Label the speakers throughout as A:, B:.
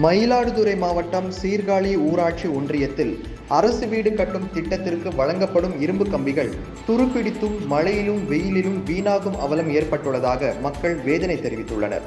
A: மயிலாடுதுறை மாவட்டம் சீர்காழி ஊராட்சி ஒன்றியத்தில் அரசு வீடு கட்டும் திட்டத்திற்கு வழங்கப்படும் இரும்பு கம்பிகள் துருப்பிடித்தும் மழையிலும் வெயிலிலும் வீணாகும் அவலம் ஏற்பட்டுள்ளதாக மக்கள் வேதனை தெரிவித்துள்ளனர்.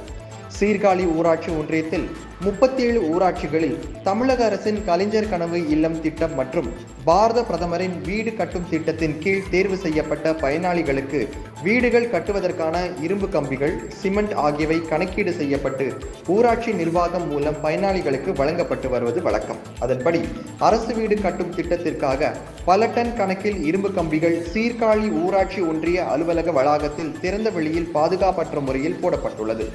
A: சீர்காழி ஊராட்சி ஒன்றியத்தில் முப்பத்தி ஏழு ஊராட்சிகளில் தமிழக அரசின் கலைஞர் கனவு இல்லம் திட்டம் மற்றும் பாரத பிரதமரின் வீடு கட்டும் திட்டத்தின் கீழ் தேர்வு செய்யப்பட்ட பயனாளிகளுக்கு வீடுகள் கட்டுவதற்கான இரும்பு கம்பிகள் சிமெண்ட் ஆகியவை கணக்கீடு செய்யப்பட்டு ஊராட்சி நிர்வாகம் மூலம் பயனாளிகளுக்கு வழங்கப்பட்டு வருவது வழக்கம். அதன்படி அரசு வீடு கட்டும் திட்டத்திற்காக பல டன் கணக்கில் இரும்பு கம்பிகள் சீர்காழி ஊராட்சி ஒன்றிய அலுவலக வளாகத்தில் திறந்த வெளியில் பாதுகாப்பற்ற முறையில் போடப்பட்டுள்ளது.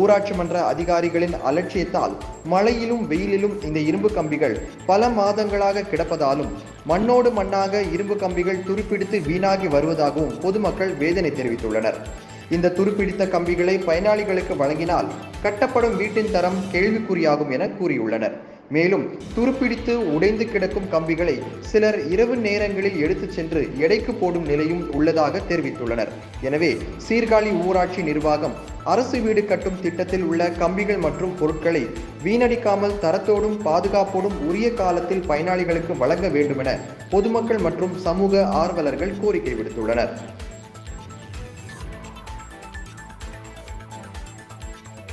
A: ஊராட்சி மன்ற அதிகாரிகளின் அலட்சியத்தால் மழையிலும் வெயிலிலும் இந்த இரும்பு கம்பிகள் பல மாதங்களாக கிடப்பதாலும் மண்ணோடு மண்ணாக இரும்பு கம்பிகள் துருப்பிடித்து வீணாகி வருவதாகவும் பொதுமக்கள் வேதனை தெரிவித்துள்ளனர். இந்த துருப்பிடித்த கம்பிகளை பயனாளிகளுக்கு வழங்கினால் கட்டப்படும் வீட்டின் தரம் கேள்விக்குறியாகும் என கூறியுள்ளனர். மேலும் துருப்பிடித்து உடைந்து கிடக்கும் கம்பிகளை சிலர் இரவு நேரங்களில் எடுத்துச் சென்று எடைக்கு போடும் நிலையும் உள்ளதாக தெரிவித்துள்ளனர். எனவே சீர்காழி ஊராட்சி நிர்வாகம் அரசு வீடு கட்டும் திட்டத்தில் உள்ள கம்பிகள் மற்றும் பொருட்களை வீணடிக்காமல் தரத்தோடும் பாதுகாப்போடும் உரிய காலத்தில் பயனாளிகளுக்கு வழங்க வேண்டுமென பொதுமக்கள் மற்றும் சமூக ஆர்வலர்கள் கோரிக்கை விடுத்துள்ளனர்.